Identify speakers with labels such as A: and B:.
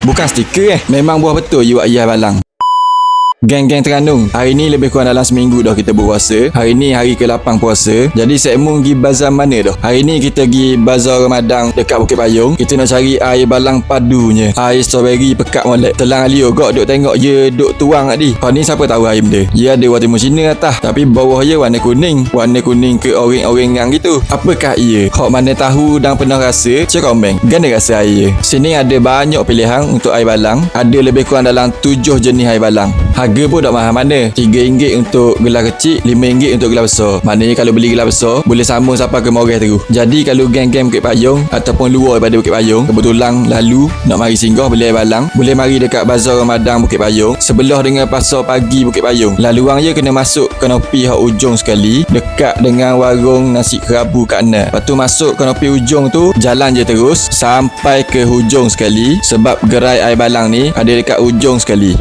A: Bukan stiker eh. Memang buah betul you ayah balang. Geng-geng Terengganu Hari ni lebih kurang dalam seminggu dah kita berpuasa. Hari ni hari ke-8 puasa. Jadi saya mau pergi bazar mana dah? Hari ni kita pergi bazar Ramadan Dekat Bukit Payung. Kita nak cari air balang padunya. Air strawberry pekat molek. Telang Alio kok duk tengok je duk tuang tadi Kau ni siapa tahu air benda? Dia ada warna Cina atas Tapi bawah je warna kuning. Warna kuning ke orang-orangan gitu. Apakah ia? Kau mana tahu dan pernah rasa? Cik komen Gana rasa air. Sini ada banyak pilihan untuk air balang. Ada lebih kurang dalam 7 jenis air balang Harga pun tak mahal mana. RM3 untuk gelas kecil RM5 untuk gelas besar. Maknanya kalau beli gelas besar Boleh sambung sampai ke Moreh terus Jadi kalau geng-geng Bukit Payung Ataupun luar daripada Bukit Payung Kebetulan lalu Nak mari singgah beli air balang Boleh mari dekat Bazar Ramadan Bukit Payung Sebelah dengan Pasar Pagi Bukit Payung. Laluan je kena masuk Kanopi hak ujung sekali Dekat dengan warung nasi kerabu kat kanan Lepas tu masuk kanopi ujung tu Jalan je terus Sampai ke hujung sekali Sebab gerai air balang ni Ada dekat ujung sekali